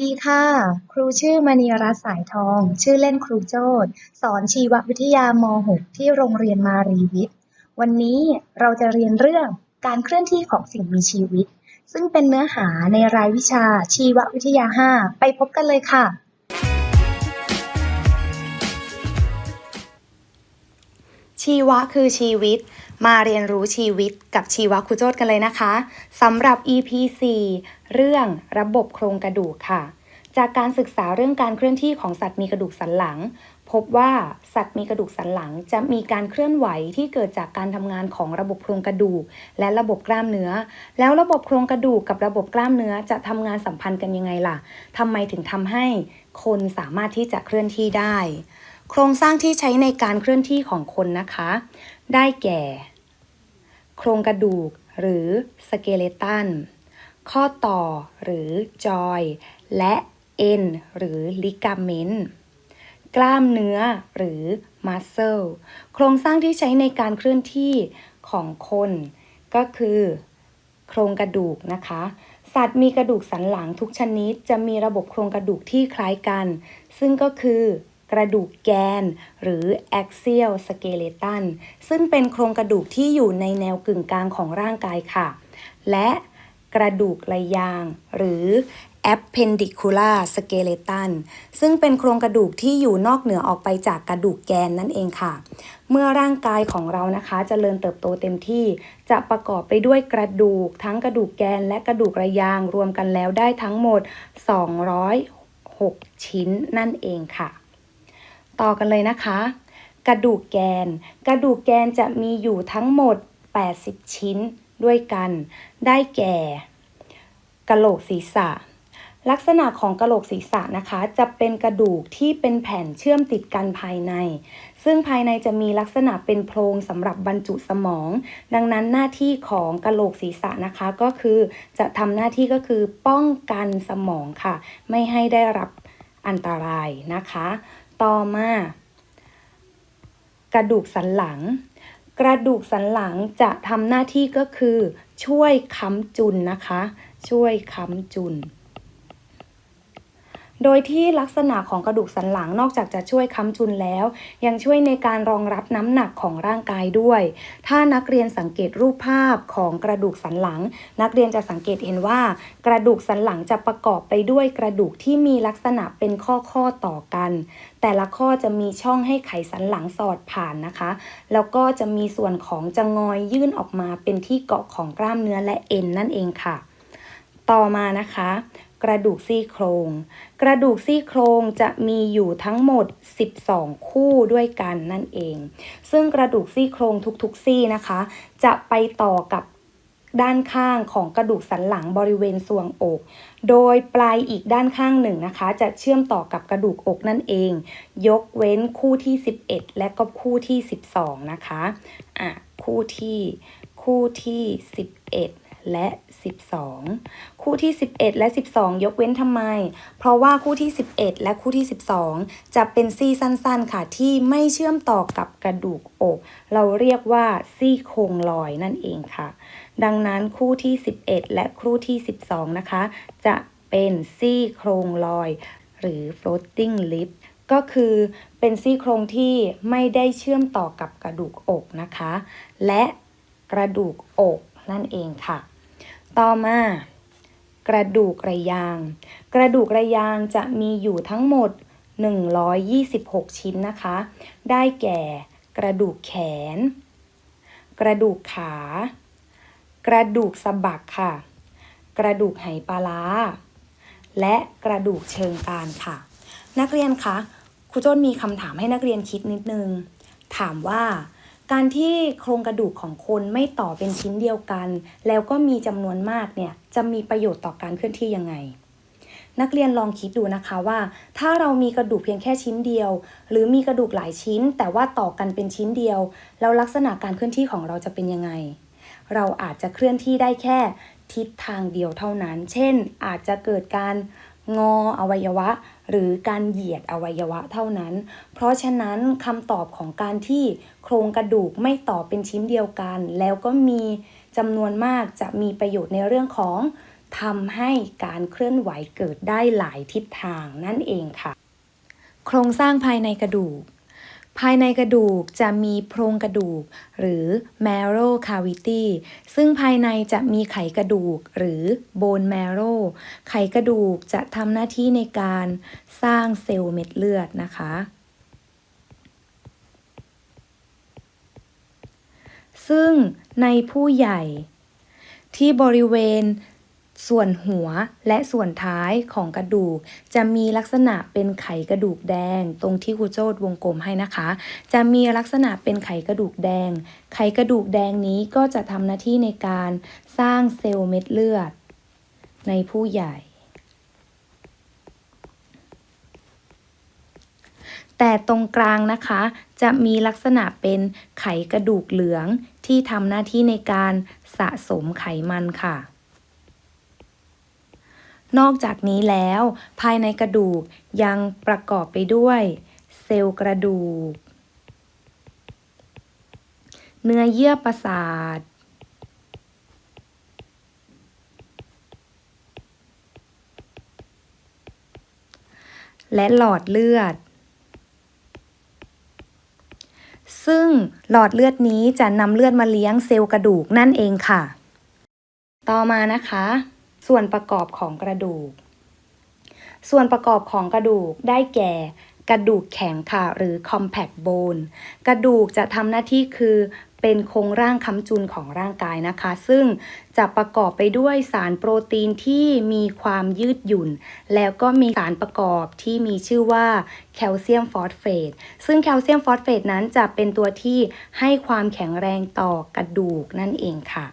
วัสดีค่ะ ครูชื่อมณีรัตน์สายทอง ชื่อเล่นครูโจดสอนชีววิทยาม .6 ที่โรงเรียนมารีวิทย์ วันนี้เราจะเรียนเรื่องการเคลื่อนที่ของสิ่งมีชีวิต ซึ่งเป็นเนื้อหาในรายวิชาชีววิทยา 5 ไปพบกันเลยค่ะ ชีวะคือชีวิต มาเรียนรู้ชีวิตกับชีวะครูโจทย์กันเลยนะคะสำหรับ EP 4เรื่องระบบโครงกระดูกค่ะ จากการศึกษาเรื่องการเคลื่อนที่ของสัตว์มีกระดูกสันหลัง พบว่าสัตว์มีกระดูกสันหลัง จะมีการเคลื่อนไหวที่เกิดจากการทำงานของระบบโครงกระดูก และระบบกล้ามเนื้อ แล้วระบบโครงกระดูกกับระบบกล้ามเนื้อจะทำงานสัมพันธ์กันยังไงล่ะทำไมถึงทำให้คนสามารถที่จะเคลื่อนที่ได้ โครงสร้างที่ใช้ในการเคลื่อนที่ของคนนะคะ ได้แก่ โครงกระดูก หรือสเกเลตันข้อต่อหรือจอย และ เอ็นหรือลิกาเมนต์กล้ามเนื้อหรือมัสเซลโครงสร้างที่ใช้ในการเคลื่อนที่ของคน ก็คือ โครงกระดูกนะคะ สัตว์มีกระดูกสันหลังทุกชนิด จะมีระบบโครงกระดูกที่คล้ายกัน ซึ่งก็คือกระดูกแกน หรือ axial skeleton ซึ่งเป็นโครงกระดูกที่อยู่ในแนวกึ่งกลางของร่างกายค่ะ และกระดูกไหลยาง หรือ appendicular skeleton ซึ่งเป็นโครงกระดูกที่อยู่นอกเหนือออกไปจากกระดูกแกนนั่นเองค่ะ เมื่อร่างกายของเรานะคะจเจริญเติบโตเต็มที่ จะประกอบไปด้วยกระดูก ทั้งกระดูกแกนและกระดูกระยางรวมกันแล้วได้ทั้งหมด 206 ชิ้นนั่นเองค่ะ ต่อกันเลยนะคะ กระดูกแกน กระดูกแกนจะมีอยู่ทั้งหมด 80 ชิ้นด้วยกัน ได้แก่กระโหลกศีรษะ ลักษณะของกระโหลกศีรษะนะคะ จะเป็นกระดูกที่เป็นแผ่นเชื่อมติดกันภายใน ซึ่งภายในจะมีลักษณะเป็นโพรงสำหรับบรรจุสมอง ดังนั้นหน้าที่ของกระโหลกศีรษะนะคะก็คือจะทำหน้าที่ก็คือป้องกันสมองค่ะ ไม่ให้ได้รับอันตรายนะคะ ต่อมากระดูกสันหลัง กระดูกสันหลังจะทำหน้าที่ก็คือ ช่วยค้ำจุนนะคะ ช่วยค้ำจุน โดยที่ลักษณะของกระดูกสันหลังนอกจากจะช่วยค้ำจุนแล้ว ยังช่วยในการรองรับน้ำหนักของร่างกายด้วย ถ้านักเรียนสังเกตรูปภาพของกระดูกสันหลัง นักเรียนจะสังเกตเห็นว่า กระดูกสันหลังจะประกอบไปด้วยกระดูกที่มีลักษณะเป็นข้อข้อต่อกัน แต่ละข้อจะมีช่องให้ไขสันหลังสอดผ่านนะคะ แล้วก็จะมีส่วนของจะงอยยื่นออกมาเป็นที่เกาะของกล้ามเนื้อและเอ็นนั่นเองค่ะ ต่อมานะคะ กระดูกซี่โครง กระดูกซี่โครงจะมีอยู่ทั้งหมด 12 คู่ด้วยกันนั่นเอง ซึ่งกระดูกซี่โครงทุกๆซี่นะคะ จะไปต่อกับด้านข้างของกระดูกสันหลังบริเวณทรวงอก โดยปลายอีกด้านข้างหนึ่งนะคะ จะเชื่อมต่อกับกระดูกอกนั่นเอง ยกเว้นคู่ที่ 11 และก็คู่ที่ 12 นะคะ อะ คู่ที่ คู่ที่ 11 และ 12 คู่ที่ 11 และ 12 ยกเว้นทำไม เพราะว่าคู่ที่ 11 และคู่ที่ 12 จะเป็นซี่สั้นๆค่ะที่ไม่เชื่อมต่อกับกระดูกอก เราเรียกว่าซี่โครงลอยนั่นเองค่ะ ดังนั้นคู่ที่ 11 และคู่ที่ 12 นะคะ จะเป็นซี่โครงลอย หรือ floating lip ก็คือเป็นซี่โครงที่ไม่ได้เชื่อมต่อกับกระดูกอกนะคะ และกระดูกอก นั่นเองค่ะ ต่อมากระดูกระยาง กระดูกระยางจะมีอยู่ทั้งหมด 126 ชิ้นนะคะ ได้แก่ กระดูกแขน กระดูกขา กระดูกสะบักค่ะ กระดูกไหปลาร้าและกระดูกเชิงกรานค่ะ นักเรียนคะครูโจ้นมีคำถามให้นักเรียนคิดนิดนึง ถามว่า การที่โครงกระดูกของคนไม่ต่อเป็นชิ้นเดียวกัน แล้วก็มีจำนวนมากเนี่ยจะมีประโยชน์ต่อการเคลื่อนที่ยังไง นักเรียนลองคิดดูนะคะว่า ถ้าเรามีกระดูกเพียงแค่ชิ้นเดียว หรือมีกระดูกหลายชิ้น แต่ว่าต่อกันเป็นชิ้นเดียว แล้วลักษณะการเคลื่อนที่ของเราจะเป็นยังไง เราอาจจะเคลื่อนที่ได้แค่ทิศทางเดียวเท่านั้น เช่น อาจจะเกิดการ งออวัยวะ หรือการเหยียดอวัยวะเท่านั้น เพราะฉะนั้นคำตอบของการที่โครงกระดูกไม่ต่อเป็นชิ้นเดียวกัน แล้วก็มีจำนวนมากจะมีประโยชน์ในเรื่องของทำให้การเคลื่อนไหวเกิดได้หลายทิศทางนั่นเองค่ะ โครงสร้างภายในกระดูก ภายในกระดูกจะมีโพรงกระดูก หรือ marrow cavity ซึ่งภายในจะมีไขกระดูก หรือ bone marrow ไขกระดูกจะทำหน้าที่ในการสร้างเซลล์เม็ดเลือดนะคะซึ่งในผู้ใหญ่ที่บริเวณ ส่วนหัวและส่วนท้ายของกระดูก จะมีลักษณะเป็นไขกระดูกแดง ตรงที่ครูโจทย์วงกลมให้นะคะ จะมีลักษณะเป็นไขกระดูกแดง ไขกระดูกแดงนี้ก็จะทำหน้าที่ในการสร้างเซลล์เม็ดเลือด ในผู้ใหญ่แต่ตรงกลางนะคะ จะมีลักษณะเป็นไขกระดูกเหลืองที่ทำหน้าที่ในการสะสมไขมันค่ะ นอกจากนี้แล้ว ภายในกระดูกยังประกอบไปด้วย เซลล์กระดูก เนื้อเยื่อประสาท และหลอดเลือด ซึ่งหลอดเลือดนี้จะนำเลือดมาเลี้ยงเซลล์กระดูกนั่นเองค่ะ ต่อมานะคะ ส่วนประกอบของกระดูก ส่วนประกอบของกระดูกได้แก่ กระดูกแข็งค่ะหรือ compact bone กระดูกจะทำหน้าที่คือเป็นโครงร่างค้ำจุนของร่างกายนะคะ ซึ่งจะประกอบไปด้วยสารโปรตีนที่มีความยืดหยุ่น แล้วก็มีสารประกอบที่มีชื่อว่าแคลเซียมฟอสเฟตซึ่งแคลเซียมฟอสเฟตนั้นจะเป็นตัวที่ให้ความแข็งแรงต่อกระดูกนั่นเองค่ะ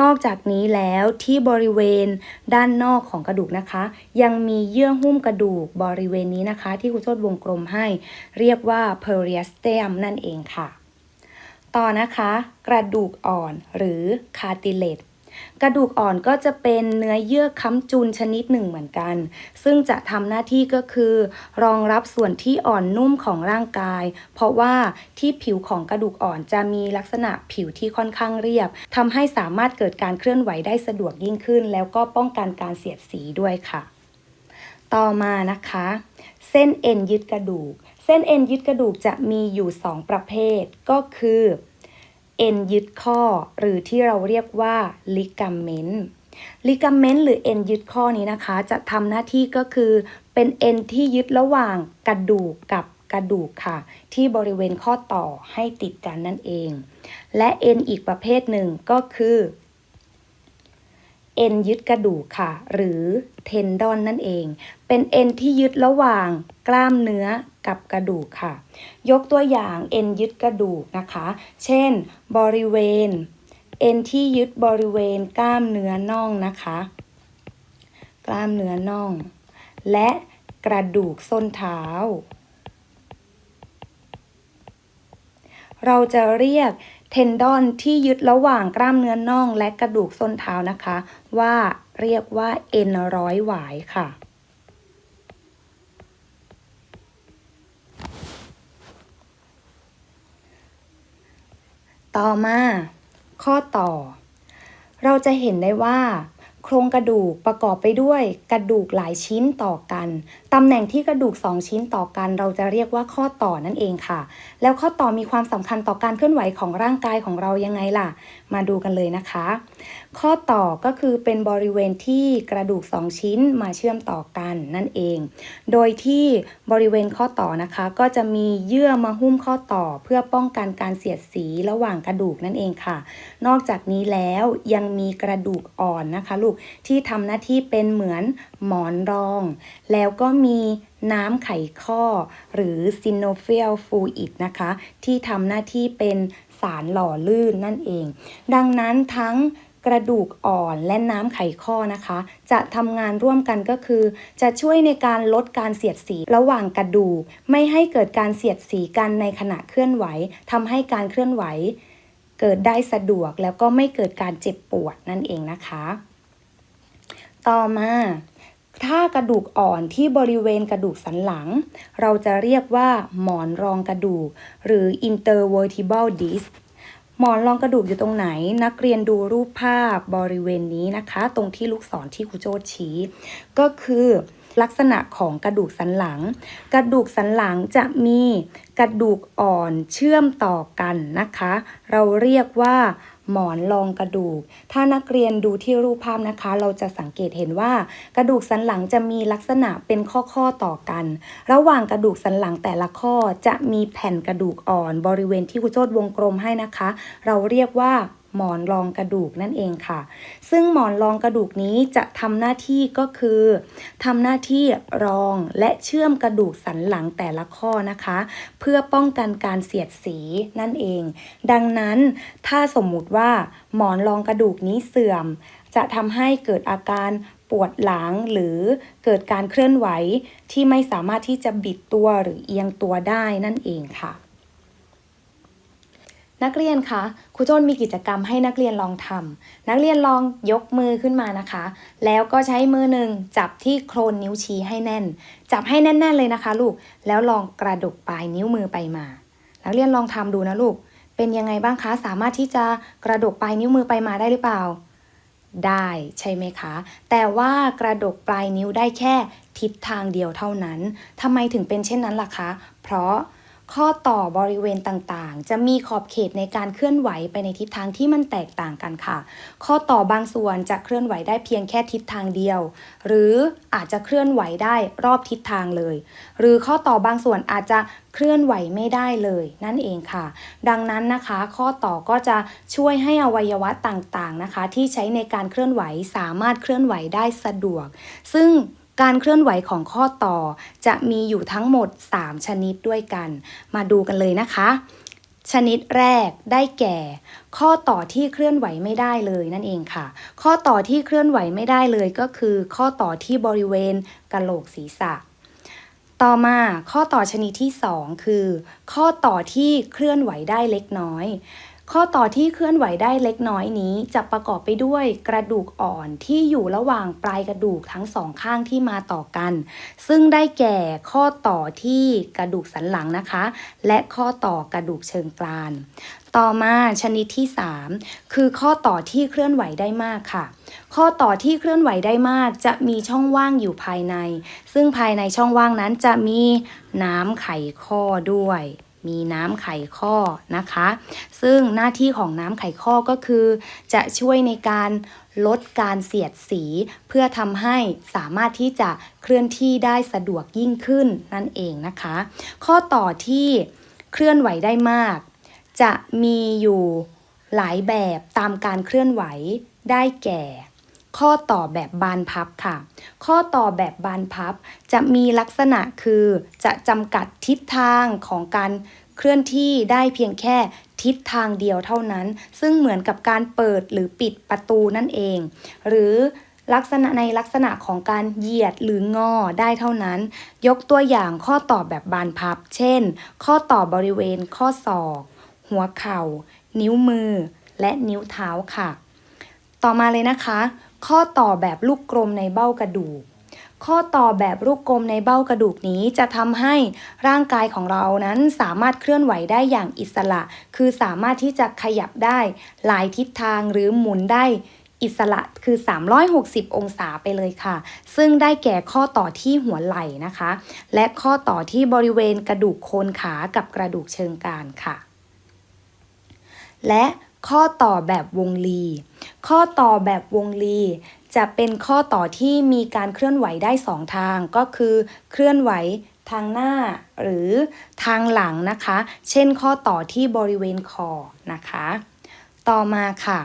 นอกจากนี้แล้วที่บริเวณด้านนอกของกระดูกนะคะ ยังมีเยื่อหุ้มกระดูกบริเวณนี้นะคะ ที่คุณโชดวงกลมให้ เรียกว่า periosteum นั่นเองค่ะ ต่อนะคะ กระดูกอ่อนหรือ cartilage กระดูกอ่อนก็จะเป็นเนื้อเยื่อค้ำจุนชนิดหนึ่งเหมือนกัน ซึ่งจะทำหน้าที่ก็คือ รองรับส่วนที่อ่อนนุ่มของร่างกาย เพราะว่าที่ผิวของกระดูกอ่อนจะมีลักษณะผิวที่ค่อนข้างเรียบทำให้สามารถเกิดการเคลื่อนไหวได้สะดวกยิ่งขึ้น แล้วก็ป้องกันการเสียดสีด้วยค่ะ ต่อมานะคะ เส้นเอ็นยึดกระดูก เส้นเอ็นยึดกระดูกจะมีอยู่ 2 ประเภทก็คือ เอ็นยึดข้อ หรือที่เราเรียกว่าลิกาเมนต์ลิกาเมนต์หรือเอ็นยึดข้อนี้นะคะ จะทำหน้าที่ก็คือเป็นเอ็นที่ยึดระหว่างกระดูกกับกระดูกค่ะ ที่บริเวณข้อต่อให้ติดกันนั่นเอง และเอ็นอีกประเภทหนึ่งก็คือเอ็นยึดกระดูกค่ะ หรือเทนดอนนั่นเอง เป็นเอ็นที่ยึดระหว่างกล้ามเนื้อ กับกระดูกค่ะ ยกตัวอย่างเอ็นยึดกระดูกนะคะ เช่น บริเวณ เอ็นที่ยึดบริเวณกล้ามเนื้อน่องนะคะ กล้ามเนื้อน่อง และกระดูกส้นเท้า เราจะเรียกเทนดอนที่ยึดระหว่างกล้ามเนื้อน่อง และกระดูกส้นเท้านะคะ ว่าเรียกว่าเอ็นร้อยหวายค่ะ ต่อมา ข้อต่อ เราจะเห็นได้ว่า โครงกระดูกประกอบไปด้วยกระดูกหลายชิ้นต่อกัน ตำแหน่งที่กระดูก 2 ชิ้นต่อกัน เราจะเรียกว่าข้อต่อนั่นเองค่ะ แล้วข้อต่อมีความสำคัญต่อการเคลื่อนไหวของร่างกายของเรายังไงล่ะ มาดูกันเลยนะคะ ข้อต่อก็คือเป็นบริเวณที่กระดูก 2 ชิ้นมาเชื่อมต่อกันนั่นเอง โดยที่บริเวณข้อต่อนะคะ ก็จะมีเยื่อมาหุ้มข้อต่อ เพื่อป้องกันการเสียดสีระหว่างกระดูกนั่นเองค่ะ นอกจากนี้แล้วยังมีกระดูกอ่อนนะคะ ลูกที่ทำหน้าที่เป็นเหมือนหมอนรอง แล้วก็มีมีน้ำไขข้อ หรือ synovial fluid นะคะ ที่ทำหน้าที่เป็นสารหล่อลื่นนั่นเอง ดังนั้นทั้งกระดูกอ่อนและน้ำไขข้อนะคะ จะทำงานร่วมกันก็คือ จะช่วยในการลดการเสียดสีระหว่างกระดูก ไม่ให้เกิดการเสียดสีกันในขณะเคลื่อนไหวทำให้การเคลื่อนไหว เกิดได้สะดวกแล้วก็ไม่เกิดการเจ็บปวดนั่นเองนะคะ ต่อมา ถ้ากระดูกอ่อนที่บริเวณกระดูกสันหลัง เราจะเรียกว่าหมอนรองกระดูก หรือ intervertebral disc หมอนรองกระดูกอยู่ตรงไหน นักเรียนดูรูปภาพบริเวณนี้นะคะ ตรงที่ลูกศรที่ครูโจชี้ ก็คือ ลักษณะของกระดูกสันหลัง กระดูกสันหลังจะมีกระดูกอ่อนเชื่อมต่อกันนะคะ เราเรียกว่าหมอนรองกระดูก ถ้านักเรียนดูที่รูปภาพนะคะ เราจะสังเกตเห็นว่า กระดูกสันหลังจะมีลักษณะเป็นข้อๆต่อกัน ระหว่างกระดูกสันหลังแต่ละข้อจะมีแผ่นกระดูกอ่อน บริเวณที่ครูโจทย์วงกลมให้นะคะ เราเรียกว่า หมอนรองกระดูกนั่นเองค่ะ ซึ่งหมอนรองกระดูกนี้จะทำหน้าที่ก็คือทำหน้าที่รองและเชื่อมกระดูกสันหลังแต่ละข้อนะคะ เพื่อป้องกันการเสียดสีนั่นเอง ดังนั้นถ้าสมมุติว่าหมอนรองกระดูกนี้เสื่อม จะทำให้เกิดอาการปวดหลังหรือเกิดการเคลื่อนไหวที่ไม่สามารถที่จะบิดตัวหรือเอียงตัวได้นั่นเองค่ะ นักเรียนคะครูโจนมีกิจกรรมให้นักเรียนลองทำนักเรียนลองยกมือขึ้นมานะคะ แล้วก็ใช้มือหนึ่งจับที่โคลนนิ้วชี้ให้แน่น จับให้แน่น ๆ เลยนะคะ ลูก แล้วลองกระดกปลายนิ้วมือไปมา นักเรียนลองทำดูนะลูก เป็นยังไงบ้างคะ สามารถที่จะกระดกปลายนิ้วมือไปมาได้หรือเปล่า ได้ใช่ไหมคะ แต่ว่ากระดกปลายนิ้วได้แค่ทิศทางเดียวเท่านั้นทำไมถึงเป็นเช่นนั้นล่ะคะ เพราะ ข้อต่อบริเวณต่างๆ จะมีขอบเขตในการเคลื่อนไหวไปในทิศทางที่มันแตกต่างกันค่ะ ข้อต่อบางส่วนจะเคลื่อนไหวได้เพียงแค่ทิศทางเดียว หรืออาจจะเคลื่อนไหวได้รอบทิศทางเลย หรือข้อต่อบางส่วนอาจจะเคลื่อนไหวไม่ได้เลยนั่นเองค่ะ ดังนั้นนะคะ ข้อต่อก็จะช่วยให้อวัยวะต่างๆนะคะ ที่ใช้ในการเคลื่อนไหวสามารถเคลื่อนไหวได้สะดวก ซึ่ง การเคลื่อนไหวของข้อต่อจะมีอยู่ทั้งหมด 3 ชนิดด้วยกัน มาดูกันเลยนะคะ ชนิดแรกได้แก่ ข้อต่อที่เคลื่อนไหวไม่ได้เลยนั่นเองค่ะ ข้อต่อที่เคลื่อนไหวไม่ได้เลยก็คือ ข้อต่อที่บริเวณกะโหลกศีรษะ ต่อมาข้อต่อชนิดที่ 2 คือ ข้อต่อที่เคลื่อนไหวได้เล็กน้อย ข้อต่อที่เคลื่อนไหวได้เล็กน้อยนี้จะประกอบไปด้วยกระดูกอ่อนที่อยู่ระหว่างปลายกระดูกทั้งสองข้างที่มาต่อกัน ซึ่งได้แก่ข้อต่อที่กระดูกสันหลังนะคะ และข้อต่อกระดูกเชิงกราน ต่อมาชนิดที่ 3 คือข้อต่อที่เคลื่อนไหวได้มากค่ะ ข้อต่อที่เคลื่อนไหวได้มาก จะมีช่องว่างอยู่ภายใน ซึ่งภายในช่องว่างนั้นจะมีน้ำไขข้อด้วย มีน้ำไข่ข้อนะคะ ซึ่งหน้าที่ของน้ำไข่ข้อก็คือ จะช่วยในการลดการเสียดสี เพื่อทำให้สามารถที่จะเคลื่อนที่ได้สะดวกยิ่งขึ้นนั่นเองนะคะ ข้อต่อที่เคลื่อนไหวได้มาก จะมีอยู่หลายแบบตามการเคลื่อนไหวได้แก่ ข้อต่อแบบบานพับค่ะ ข้อต่อแบบบานพับ จะมีลักษณะคือจะจำกัดทิศทางของการเคลื่อนที่ได้เพียงแค่ทิศทางเดียวเท่านั้น ซึ่งเหมือนกับการเปิดหรือปิดประตูนั่นเอง หรือลักษณะในลักษณะของการเหยียดหรืองอได้เท่านั้น ยกตัวอย่างข้อต่อแบบบานพับ เช่น ข้อต่อบริเวณข้อศอก หัวเข่า นิ้วมือ และนิ้วเท้าค่ะ ต่อมาเลยนะคะ ข้อต่อแบบลูกกลมในเบ้ากระดูก ข้อต่อแบบลูกกลมในเบ้ากระดูกนี้จะทำให้ร่างกายของเรานั้นสามารถเคลื่อนไหวได้อย่างอิสระ คือสามารถที่จะขยับได้หลายทิศทางหรือหมุนได้อิสระคือ 360 องศาไปเลยค่ะ ซึ่งได้แก่ข้อต่อที่หัวไหล่นะคะ และข้อต่อที่บริเวณกระดูกโคนขากับกระดูกเชิงกรานค่ะ และ ข้อต่อแบบวงลี ข้อต่อแบบวงลี จะเป็นข้อต่อที่มีการเคลื่อนไหวได้สองทาง ก็คือเคลื่อนไหวทางหน้าหรือทางหลังนะคะ เช่นข้อต่อที่บริเวณคอนะคะ ต่อมาค่ะ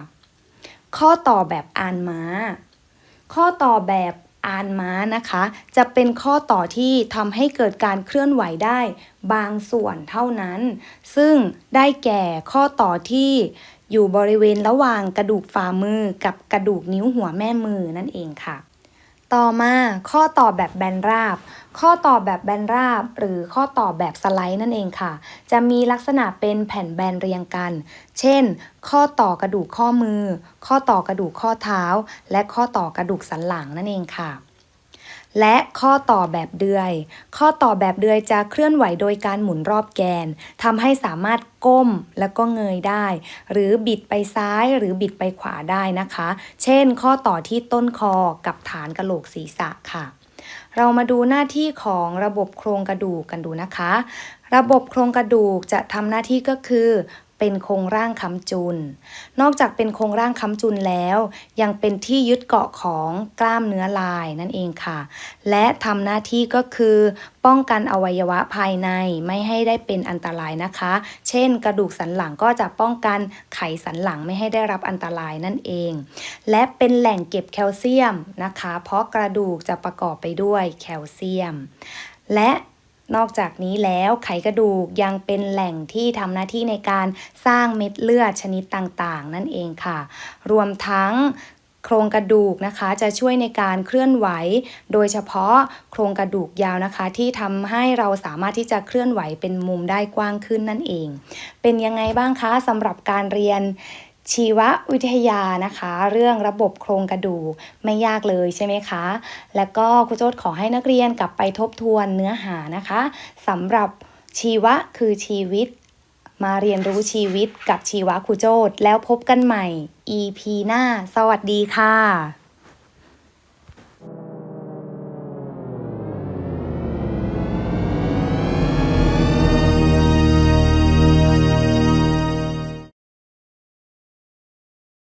ข้อต่อแบบอานม้า ข้อต่อแบบ อานม้านะคะ จะเป็นข้อต่อที่ทำให้เกิดการเคลื่อนไหวได้บางส่วนเท่านั้น ซึ่งได้แก่ข้อต่อที่อยู่บริเวณระหว่างกระดูกฝ่ามือกับกระดูกนิ้วหัวแม่มือนั่นเองค่ะ ต่อมาข้อต่อแบบแบนราบ ข้อต่อแบบแบนราบ หรือข้อต่อแบบสไลด์นั่นเองค่ะ จะมีลักษณะเป็นแผ่นแบนเรียงกัน เช่น ข้อต่อกระดูกข้อมือ ข้อต่อกระดูกข้อเท้า และข้อต่อกระดูกสันหลังนั่นเองค่ะ และข้อต่อแบบเดือย ข้อต่อแบบเดือยจะเคลื่อนไหวโดยการหมุนรอบแกนทำให้สามารถก้มแล้วก็เงยได้ หรือบิดไปซ้ายหรือบิดไปขวาได้นะคะ เช่น ข้อต่อที่ต้นคอกับฐานกระโหลกศีรษะค่ะ เรามาดูหน้าที่ของระบบโครงกระดูกกันดูนะคะ ระบบโครงกระดูกจะทำหน้าที่ก็คือ เป็นโครงร่างค้ำจุน นอกจากเป็นโครงร่างค้ำจุนแล้ว ยังเป็นที่ยึดเกาะของกล้ามเนื้อลายนั่นเองค่ะ และทำหน้าที่ก็คือ ป้องกันอวัยวะภายในไม่ให้ได้เป็นอันตรายนะคะ เช่น กระดูกสันหลังก็จะป้องกันไขสันหลังไม่ให้ได้รับอันตรายนั่นเอง และเป็นแหล่งเก็บแคลเซียมนะคะ เพราะกระดูกจะประกอบไปด้วยแคลเซียม และ นอกจากนี้แล้วไขกระดูกยังเป็นแหล่งที่ทำหน้าที่ในการสร้างเม็ดเลือดชนิดต่างๆ นั่นเองค่ะ รวมทั้งโครงกระดูกนะคะจะช่วยในการเคลื่อนไหว โดยเฉพาะโครงกระดูกยาวนะคะ ที่ทำให้เราสามารถที่จะเคลื่อนไหวเป็นมุมได้กว้างขึ้นนั่นเอง เป็นยังไงบ้างคะสำหรับการเรียน ชีววิทยานะคะ เรื่องระบบโครงกระดูกไม่ยากเลยใช่ไหมคะ แล้วก็ครูโจทย์ขอให้นักเรียนกลับไปทบทวนเนื้อหานะคะสำหรับชีวะคือชีวิต มาเรียนรู้ชีวิตกับชีวะครูโจทย์แล้วพบกันใหม่ EP หน้า สวัสดีค่ะ